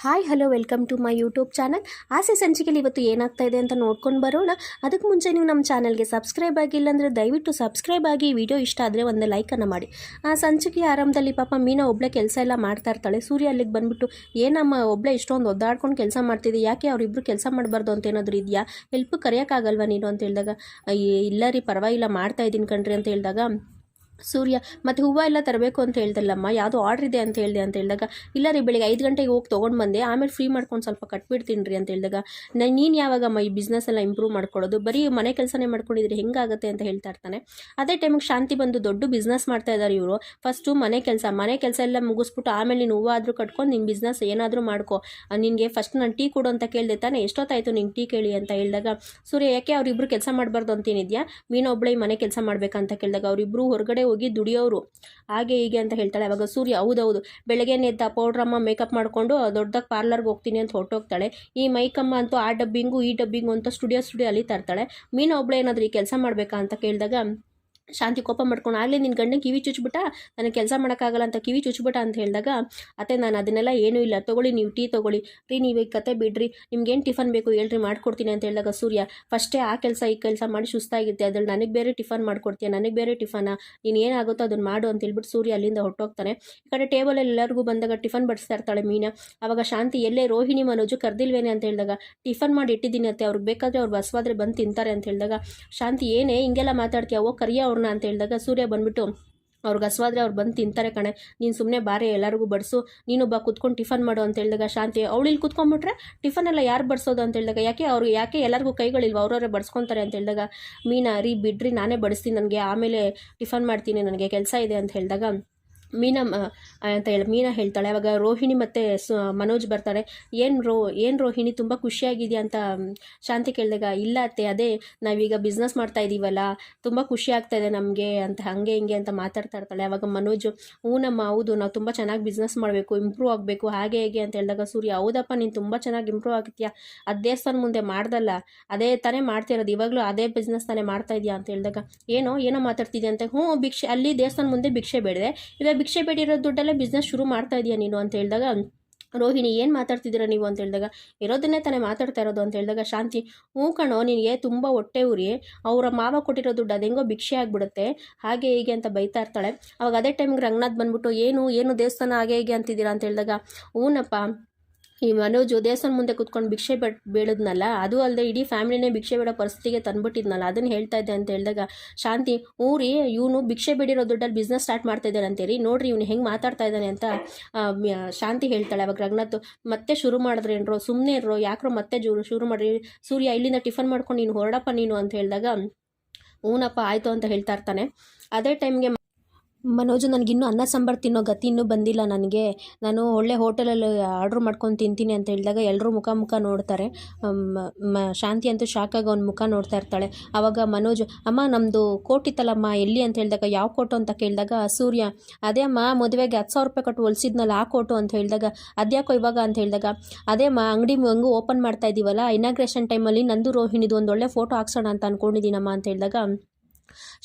Hi, hello, welcome to my YouTube channel. ಆಸೆ ಸಂಚಿಕೆಯಲ್ಲಿ ಇವತ್ತು ಏನಾಗ್ತಾ ಇದೆ ಅಂತ ನೋಡ್ಕೊಂಡು ಬರೋಣ. ಅದಕ್ಕೆ ಮುಂಚೆ ನೀವು ನಮ್ಮ ಚಾನಲ್ಗೆ ಸಬ್ಸ್ಕ್ರೈಬ್ ಆಗಿಲ್ಲ ಅಂದರೆ ದಯವಿಟ್ಟು ಸಬ್ಸ್ಕ್ರೈಬ್ ಆಗಿ, ವಿಡಿಯೋ ಇಷ್ಟ ಆದರೆ ಒಂದು ಲೈಕನ್ನು ಮಾಡಿ. ಆ ಸಂಚಿಕೆ ಆರಂಭದಲ್ಲಿ ಪಾಪ ಮೀನಾ ಒಬ್ಬಳೆ ಕೆಲಸ ಎಲ್ಲ ಮಾಡ್ತಾ ಇರ್ತಾಳೆ. ಸೂರ್ಯ ಅಲ್ಲಿಗೆ ಬಂದ್ಬಿಟ್ಟು, ಏನಮ್ಮ ಒಬ್ಬಳೆ ಇಷ್ಟೊಂದು ಒದ್ದಾಡ್ಕೊಂಡು ಕೆಲಸ ಮಾಡ್ತಿದ್ದೆ? ಯಾಕೆ ಅವರಿಬ್ಬರು ಕೆಲಸ ಮಾಡಬಾರ್ದು ಅಂತ ಏನಾದರೂ ಇದೆಯಾ? ಹೆಲ್ಪ್ ಕರೆಯೋಕ್ಕಾಗಲ್ವಾ ನೀನು? ಅಂತ ಹೇಳಿದಾಗ ಇಲ್ಲ ರೀ, ಪರವಾಗಿಲ್ಲ, ಮಾಡ್ತಾ ಇದ್ದೀನಿ ಕಣ್ರಿ, ಅಂತ ಹೇಳಿದಾಗ ಸೂರ್ಯ, ಮತ್ತು ಹೂವು ಎಲ್ಲ ತರಬೇಕು ಅಂತ ಹೇಳ್ದಲ್ಲಮ್ಮ ಯಾವುದೋ ಆರ್ಡ್ರ್ ಇದೆ ಅಂತ ಹೇಳಿದೆ ಅಂತ ಹೇಳಿದಾಗ, ಇಲ್ಲ ರೀ ಬೆಳಿಗ್ಗೆ ಐದು ಗಂಟೆಗೆ ಹೋಗಿ ತೊಗೊಂಡು ಬಂದೆ, ಆಮೇಲೆ ಫ್ರೀ ಮಾಡ್ಕೊಂಡು ಸ್ವಲ್ಪ ಕಟ್ಬಿಡ್ತೀನಿ ರೀ ಅಂತ ಹೇಳಿದಾಗ ನಾನು ನೀನು ಯಾವಾಗಮ್ಮ ಈ ಬಿಸ್ನೆಸ್ ಎಲ್ಲ ಇಂಪ್ರೂವ್ ಮಾಡ್ಕೊಳ್ಳೋದು? ಬರೀ ಮನೆ ಕೆಲಸನೇ ಮಾಡ್ಕೊಂಡಿದ್ರೆ, ಹೆಂಗಾಗುತ್ತೆ ಅಂತ ಹೇಳ್ತಾ ಇರ್ತಾನೆ. ಅದೇ ಟೈಮಿಗೆ ಶಾಂತಿ ಬಂದು ದೊಡ್ಡ ಬಿಸ್ನೆಸ್ ಮಾಡ್ತಾ ಇದ್ದಾರೆ ಇವರು. ಫಸ್ಟು ಮನೆ ಕೆಲಸ ಮನೆ ಕೆಲಸ ಎಲ್ಲ ಮುಗಿಸ್ಬಿಟ್ಟು ಆಮೇಲೆ ನೀನು ಹೂವು ಆದರೂ ಕಟ್ಕೊಂಡು ನಿನ್ನ ಬಿಸ್ನೆಸ್ ಏನಾದರೂ ಮಾಡ್ಕೊ. ನಿನಗೆ ಫಸ್ಟ್ ನಾನು ಟೀ ಕೊಡು ಅಂತ ಕೇಳಿದೆ ತಾನೆ, ಎಷ್ಟೊತ್ತಾಯಿತು ನಿಂಗೆ ಟೀ ಕೇಳಿ ಅಂತ ಹೇಳಿದಾಗ, ಸೂರ್ಯ, ಯಾಕೆ ಅವರಿಬ್ಬರು ಕೆಲಸ ಮಾಡಬಾರ್ದು ಅಂತೇನಿದೆಯಾ ಏನಿದೆಯಾ? ಒಬ್ಬಳೆ ಮನೆ ಕೆಲಸ ಮಾಡ್ಬೇಕಂತ ಕೇಳಿದಾಗ ಅವರಿಬ್ಬರು ಹೊರಗಡೆ ಹೋಗಿ ದುಡಿಯೋರು ಹಾಗೆ ಹೀಗೆ ಅಂತ ಹೇಳ್ತಾಳೆ. ಅವಾಗ ಸೂರ್ಯ, ಹೌದೌದು ಬೆಳಗ್ಗೆ ಎದ್ದ ಪೌಡ್ರಮ್ಮ ಮೇಕಪ್ ಮಾಡಿಕೊಂಡು ದೊಡ್ಡದಾಗಿ ಪಾರ್ಲರ್ಗೆ ಹೋಗ್ತೀನಿ ಅಂತ ಹೊರಟೋಗ್ತಾಳೆ. ಈ ಮೈಕಮ್ಮ ಅಂತೂ ಆ ಡಬ್ಬಿಂಗು ಈ ಡಬ್ಬಿಂಗು ಅಂತ ಸ್ಟುಡಿಯೋ ಸ್ಟುಡಿಯೋ ಅಲ್ಲಿ ತರ್ತಾಳೆ. ಮೀನು ಒಬ್ಳೆ ಏನಾದರೂ ಈ ಕೆಲಸ ಮಾಡಬೇಕಾ ಅಂತ ಕೇಳಿದಾಗ ಶಾಂತಿ ಕೋಪ ಮಾಡ್ಕೊಂಡು, ಆಗಲೇ ನಿನ್ನ ಗಂಡನ ಕಿವಿ ಚುಚ್ಬಿಟ್ಟ? ನನಗೆ ಕೆಲಸ ಮಾಡೋಕ್ಕಾಗಲ್ಲ ಅಂತ ಕಿವಿ ಚುಚ್ಬಿಟ್ಟ ಅಂತ ಹೇಳಿದಾಗ, ಅತ್ತೆ, ನಾನು ಅದನ್ನೆಲ್ಲ ಏನೂ ಇಲ್ಲ. ತೊಗೊಳ್ಳಿ, ನೀವು ಟೀ ತೊಗೊಳ್ಳಿ. ರೀ, ನೀವು ಈ ಕತೆ ಬಿಡ್ರಿ. ನಿಮ್ಗೇನು ಟಿಫನ್ ಬೇಕು ಹೇಳ್ರಿ, ಮಾಡ್ಕೊಡ್ತೀನಿ ಅಂತ ಹೇಳಿದಾಗ ಸೂರ್ಯ, ಫಸ್ಟೇ ಆ ಕೆಲಸ, ಈ ಕೆಲಸ ಮಾಡಿ ಸುಸ್ತಾಗಿರುತ್ತೆ ಅದ್ರಲ್ಲಿ ನನಗೆ ಬೇರೆ ಟಿಫನ್ ಮಾಡ್ಕೊಡ್ತೀಯ? ನನಗೆ ಬೇರೆ ಟಿಫನ? ನೀನು ಏನಾಗುತ್ತೋ ಅದನ್ನು ಮಾಡು ಅಂತ ಹೇಳ್ಬಿಟ್ಟು ಸೂರ್ಯ ಅಲ್ಲಿಂದ ಹೊಟ್ಟೋಗ್ತಾನೆ ಈ ಕಡೆ ಟೇಬಲಲ್ಲಿ ಎಲ್ಲರಿಗೂ ಬಂದಾಗ ಟಿಫನ್ ಬಡಿಸ್ತಾ ಇರ್ತಾಳೆ ಮೀನಾ. ಅವಾಗ ಶಾಂತಿ, ಎಲ್ಲೇ ರೋಹಿಣಿ ಮನೋಜು, ಕರ್ದಿಲ್ವೇನೆ? ಅಂತ ಹೇಳಿದಾಗ, ಟಿಫನ್ ಮಾಡಿ ಇಟ್ಟಿದ್ದೀನಿ ಅತ್ತೆ. ಅವ್ರಿಗೆ ಬೇಕಾದರೆ ಅವ್ರು ಬಸವಾದ್ರೆ ಬಂದು ತಿಂತಾರೆ ಅಂತ ಹೇಳಿದಾಗ, ಶಾಂತಿ, ಏನೇ ಹಿಂಗೆಲ್ಲ ಮಾತಾಡ್ತೀಯ? ಓ ಕರಿಯ ಅವ್ರನ್ನ ಅಂತ ಹೇಳಿದಾಗ ಸೂರ್ಯ ಬಂದ್ಬಿಟ್ಟು, ಅವ್ರಿಗೆ ಹಸುವಾದ್ರೆ ಅವ್ರು ಬಂದು ತಿಂತಾರೆ ಕಣೆ. ನೀನು ಸುಮ್ಮನೆ ಬಾರೆ ಎಲ್ಲರಿಗೂ ಬಡಿಸು. ನೀನು ಬಾ ಕುತ್ಕೊಂಡು ಟಿಫನ್ ಮಾಡು ಅಂತ ಹೇಳಿದಾಗ ಶಾಂತಿ, ಅವಳು ಇಲ್ಲಿ ಕುತ್ಕೊಂಡ್ಬಿಟ್ರೆ ಟಿಫನ್ ಎಲ್ಲ ಯಾರು ಬಡಿಸೋದು? ಅಂತ ಹೇಳಿದಾಗ, ಯಾಕೆ ಅವ್ರು ಯಾಕೆ ಎಲ್ಲರಿಗೂ ಕೈಗಳಿಲ್ವ ಅವ್ರವರೇ ಬಡಿಸ್ಕೊತಾರೆ ಅಂತ ಹೇಳಿದಾಗ, ಮೀನಾ, ರೀ, ಬಿಡ್ರಿ, ನಾನೇ ಬಡಿಸ್ತೀನಿ. ನನಗೆ ಆಮೇಲೆ ಟಿಫನ್ ಮಾಡ್ತೀನಿ. ನನಗೆ ಕೆಲಸ ಇದೆ ಅಂತ ಹೇಳಿದಾಗ ಮೀನಾ ಅಂತ ಹೇಳಿ ಮೀನಾ ಹೇಳ್ತಾಳೆ. ಅವಾಗ ರೋಹಿಣಿ ಮತ್ತು ಸು, ಮನೋಜ್ ಬರ್ತಾರೆ. ಏನು ರೋ, ಏನು ರೋಹಿಣಿ, ತುಂಬ ಖುಷಿಯಾಗಿದೆಯಾ ಅಂತ ಶಾಂತಿ ಕೇಳಿದಾಗ, ಇಲ್ಲ ಅತ್ತೆ, ಅದೇ ನಾವೀಗ ಬಿಸ್ನೆಸ್ ಮಾಡ್ತಾ ಇದ್ದೀವಲ್ಲ ತುಂಬ ಖುಷಿ ಆಗ್ತಾ ನಮಗೆ ಅಂತ, ಹಾಗೆ ಹಿಂಗೆ ಅಂತ ಮಾತಾಡ್ತಾ ಇರ್ತಾಳೆ. ಅವಾಗ ಮನೋಜ್ ಹ್ಞೂನಮ್ಮ ಹೌದು, ನಾವು ತುಂಬ ಚೆನ್ನಾಗಿ ಬಿಸ್ನೆಸ್ ಮಾಡಬೇಕು ಇಂಪ್ರೂವ್ ಆಗಬೇಕು, ಹಾಗೆ ಹೇಗೆ ಅಂತ ಹೇಳಿದಾಗ ಸೂರ್ಯ, ಹೌದಪ್ಪ, ನೀನು ತುಂಬ ಚೆನ್ನಾಗಿ ಇಂಪ್ರೂವ್ ಆಗ್ತೀಯಾ ಅದು ದೇವಸ್ಥಾನ ಮುಂದೆ ಮಾಡ್ದಲ್ಲ, ಅದೇ ತಾನೇ ಮಾಡ್ತಿರೋದು, ಇವಾಗಲೂ ಅದೇ ಬಿಸ್ನೆಸ್ ತಾನೇ ಮಾಡ್ತಾ ಇದೆಯಾ ಅಂತ ಹೇಳಿದಾಗ, ಏನೋ ಏನೋ ಮಾತಾಡ್ತಿದ್ಯಾ ಅಂತ, ಹ್ಞೂ, ಭಿಕ್ಷೆ, ಅಲ್ಲಿ ದೇವಸ್ಥಾನ ಮುಂದೆ ಭಿಕ್ಷೆ ಬೇಡಿದೆ, ಇವಾಗ ಭಿಕ್ಷೆ ಬೇಡಿರೋ ದುಡ್ಡಲ್ಲೇ ಬಿಸ್ನೆಸ್ ಶುರು ಮಾಡ್ತಾ ಇದೀಯ ನೀನು ಅಂತ ಹೇಳಿದಾಗ ರೋಹಿಣಿ ಏನು ಮಾತಾಡ್ತಿದ್ದೀರಾ ನೀವು ಅಂತ ಹೇಳಿದಾಗ, ಇರೋದನ್ನೇ ತಾನೇ ಮಾತಾಡ್ತಾ ಇರೋದು ಅಂತ ಹೇಳಿದಾಗ ಶಾಂತಿ, ಹ್ಞೂ ಕಣೋ ನಿನಗೆ ತುಂಬ ಹೊಟ್ಟೆ ಉರಿ, ಅವರ ಮಾವ ಕೊಟ್ಟಿರೋ ದುಡ್ಡು ಅದೆಂಗೋ ಭಿಕ್ಷೆ ಆಗಿಬಿಡುತ್ತೆ, ಹಾಗೆ ಹೀಗೆ ಅಂತ ಬೈತಾ ಇರ್ತಾಳೆ. ಅವಾಗ ಅದೇ ಟೈಮ್ಗೆ ರಂಗನಾಥ್ ಬಂದ್ಬಿಟ್ಟು, ಏನು ಏನು ದೇವಸ್ಥಾನ ಹಾಗೆ ಹೀಗೆ ಅಂತಿದ್ದೀರಾ? ಅಂತ ಹೇಳಿದಾಗ, ಹ್ಞೂನಪ್ಪ ಈ ಮನೋಜ್ ದೇವಸ್ಥಾನ ಮುಂದೆ ಕುತ್ಕೊಂಡು ಭಿಕ್ಷೆ ಬೆಟ್ ಬೀಳದ್ನಲ್ಲ, ಅದು ಅಲ್ಲದೆ ಇಡೀ ಫ್ಯಾಮಿಲಿನೇ ಭಿಕ್ಷೆ ಬೇಡೋ ಪರಿಸ್ಥಿತಿಗೆ ತಂದ್ಬಿಟ್ಟಿದ್ನಲ್ಲ, ಅದನ್ನು ಹೇಳ್ತಾ ಇದ್ದೆ ಅಂತ ಹೇಳಿದಾಗ, ಶಾಂತಿ, ಊರಿ ಇವನು ಭಿಕ್ಷೆ ಬೇಡಿರೋ ದುಡ್ಡಲ್ಲಿ ಬಿಸ್ನೆಸ್ ಸ್ಟಾರ್ಟ್ ಮಾಡ್ತಾ ಇದ್ದಾನೆ ಅಂತೇಳಿ ನೋಡ್ರಿ ಇವನು ಹೆಂಗೆ ಮಾತಾಡ್ತಾ ಇದ್ದಾನೆ ಅಂತ ಶಾಂತಿ ಹೇಳ್ತಾಳೆ ಅವಾಗ ರಘುನಾಥ್ ಮತ್ತೆ ಶುರು ಮಾಡಿದ್ರೇನ್ರೋ ಸುಮ್ಮನೆ ಇರೋ ಯಾಕ್ರೋ ಮತ್ತೆ ಜೂರು ಶುರು ಮಾಡ್ರಿ, ಸೂರ್ಯ ಇಲ್ಲಿಂದ ಟಿಫನ್ ಮಾಡ್ಕೊಂಡು ನೀನು ಹೊರಡಪ್ಪ ನೀನು ಅಂತ ಹೇಳಿದಾಗ ಹ್ಞೂನಪ್ಪ ಆಯಿತು ಅಂತ ಹೇಳ್ತಾ ಇರ್ತಾನೆ. ಅದೇ ಟೈಮ್ಗೆ ಮನೋಜು ನನಗಿನ್ನೂ ಅನ್ನ ಸಾಂಬಾರು ತಿನ್ನೋ ಗತಿ ಇನ್ನೂ ಬಂದಿಲ್ಲ ನನಗೆ. ನಾನು ಒಳ್ಳೆ ಹೋಟೆಲಲ್ಲಿ ಆರ್ಡ್ರ್ ಮಾಡ್ಕೊಂಡು ತಿಂತೀನಿ ಅಂತ ಹೇಳಿದಾಗ ಎಲ್ಲರೂ ಮುಖ ಮುಖ ನೋಡ್ತಾರೆ. ಶಾಂತಿ ಅಂತೂ ಶಾಕಾಗಿ ಅವ್ನ ಮುಖ ನೋಡ್ತಾ ಇರ್ತಾಳೆ. ಆವಾಗ ಮನೋಜ್, ಅಮ್ಮ ನಮ್ಮದು ಕೋಟ್ ಇತ್ತಲ್ಲಮ್ಮ, ಎಲ್ಲಿ ಅಂತ ಹೇಳಿದಾಗ ಯಾವ ಕೋಟು ಅಂತ ಕೇಳಿದಾಗ ಸೂರ್ಯ. ಅದೇ ಅಮ್ಮ, ಮದುವೆಗೆ ಹತ್ತು ಸಾವಿರ ರೂಪಾಯಿ ಕೊಟ್ಟು ಹೊಲಿಸಿದ್ನಲ್ಲ ಆ ಕೋಟು ಅಂತ ಹೇಳಿದಾಗ ಅದ್ಯಾಕೋ ಇವಾಗ ಅಂತ ಹೇಳಿದಾಗ, ಅದೇ ಅಮ್ಮ, ಅಂಗಡಿ ಹಂಗೂ ಓಪನ್ ಮಾಡ್ತಾ ಇದ್ದೀವಲ್ಲ ಇನಾಗ್ರೇಷನ್ ಟೈಮಲ್ಲಿ ನಂದು ರೋಹಿಣಿದು ಒಂದು ಒಳ್ಳೆ ಫೋಟೋ ಹಾಕ್ಸೋಣ ಅಂತ ಅಂದ್ಕೊಂಡಿದ್ದೀನಮ್ಮ ಅಂತ ಹೇಳಿದಾಗ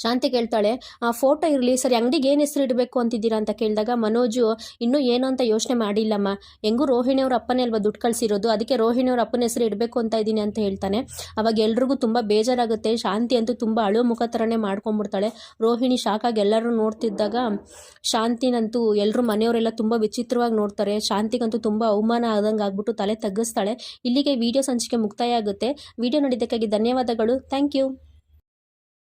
ಶಾಂತಿ ಕೇಳ್ತಾಳೆ, ಆ ಫೋಟೋ ಇರಲಿ, ಸರಿ, ಅಂಗಡಿಗೆ ಏನು ಹೆಸರು ಇಡಬೇಕು ಅಂತಿದ್ದೀರಾ? ಅಂತ ಕೇಳಿದಾಗ, ಮನೋಜು, ಇನ್ನೂ ಏನು ಅಂತ ಯೋಚನೆ ಮಾಡಿಲ್ಲಮ್ಮ. ಹೆಂಗೂ ರೋಹಿಣಿ ಅವ್ರ ಅಪ್ಪನೇ ಅಲ್ವಾ ದುಡ್ಡು ಕಳಿಸಿರೋದು? ಅದಕ್ಕೆ ರೋಹಿಣಿ ಅವ್ರ ಅಪ್ಪನ ಹೆಸರು ಇಡಬೇಕು ಅಂತ ಇದ್ದೀನಿ ಅಂತ ಹೇಳ್ತಾನೆ. ಅವಾಗ ಎಲ್ರಿಗೂ ತುಂಬ ಬೇಜಾರಾಗುತ್ತೆ. ಶಾಂತಿ ಅಂತೂ ತುಂಬ ಅಳು ಮುಖ ಥರನೇ ಮಾಡ್ಕೊಂಬಿಡ್ತಾಳೆ ರೋಹಿಣಿ ಶಾಕಾಗಿ ಎಲ್ಲರೂ ನೋಡ್ತಿದ್ದಾಗ, ಶಾಂತಿನಂತೂ ಎಲ್ಲರೂ ಮನೆಯವರೆಲ್ಲ ತುಂಬ ವಿಚಿತ್ರವಾಗಿ ನೋಡ್ತಾರೆ. ಶಾಂತಿಗಂತೂ ತುಂಬ ಅವಮಾನ ಆದಂಗೆ ಆಗ್ಬಿಟ್ಟು ತಲೆ ತಗ್ಗಿಸ್ತಾಳೆ. ಇಲ್ಲಿಗೆ ವಿಡಿಯೋ ಸಂಚಿಕೆ ಮುಕ್ತಾಯ ಆಗುತ್ತೆ. ವಿಡಿಯೋ ನೋಡಿದ್ದಕ್ಕಾಗಿ ಧನ್ಯವಾದಗಳು. Thank you.